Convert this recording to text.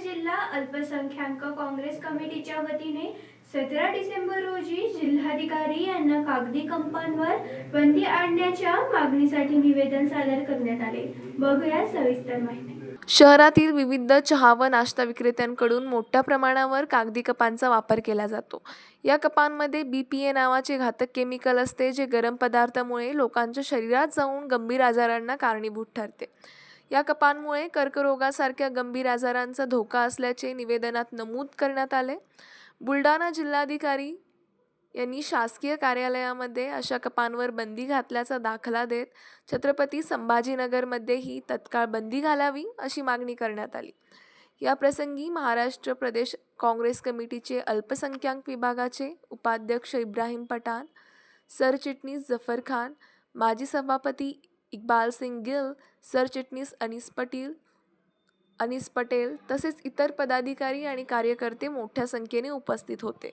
जिल्हा अल्पसंख्याक काँग्रेस कमिटीच्या वतीने सतरा डिसेंबर रोजी जिल्हाधिकारी यांना कागदी कंपांवर बंदी आणण्याच्या मागणीसाठी निवेदन सादर करण्यात आले. बघूया सविस्तर माहिती. शहरातील विविध चहा व नाश्ता विक्रेत्यांकडून मोठ्या प्रमाणावर कागदी कपांचा वापर केला जातो. या कपांमध्ये बी पी ए नावाचे घातक केमिकल असते जे गरम पदार्थामुळे लोकांच्या शरीरात जाऊन गंभीर आजारांना कारणीभूत ठरते. या कपांमुळे कर्करोगासारख्या गंभीर आजारांचा धोका असल्याचे निवेदनात नमूद करण्यात आले. बुलढाणा जिल्हाधिकारी यांनी शासकीय कार्यालयामध्ये अशा कपांवर बंदी घातल्याचा दाखला देत छत्रपती संभाजीनगरमध्येही तत्काळ बंदी घालावी अशी मागणी करण्यात आली. या प्रसंगी महाराष्ट्र प्रदेश काँग्रेस कमिटीचे अल्पसंख्याक विभागाचे उपाध्यक्ष इब्राहिम पठाण सरचिटणीस जफर खान माजी सभापती इक्बाल सिंग गिल सरचिटणीस अनीस पटील अनीस पटेल तसेच इतर पदाधिकारी आणि कार्यकर्ते मोठ्या संख्येने उपस्थित होते.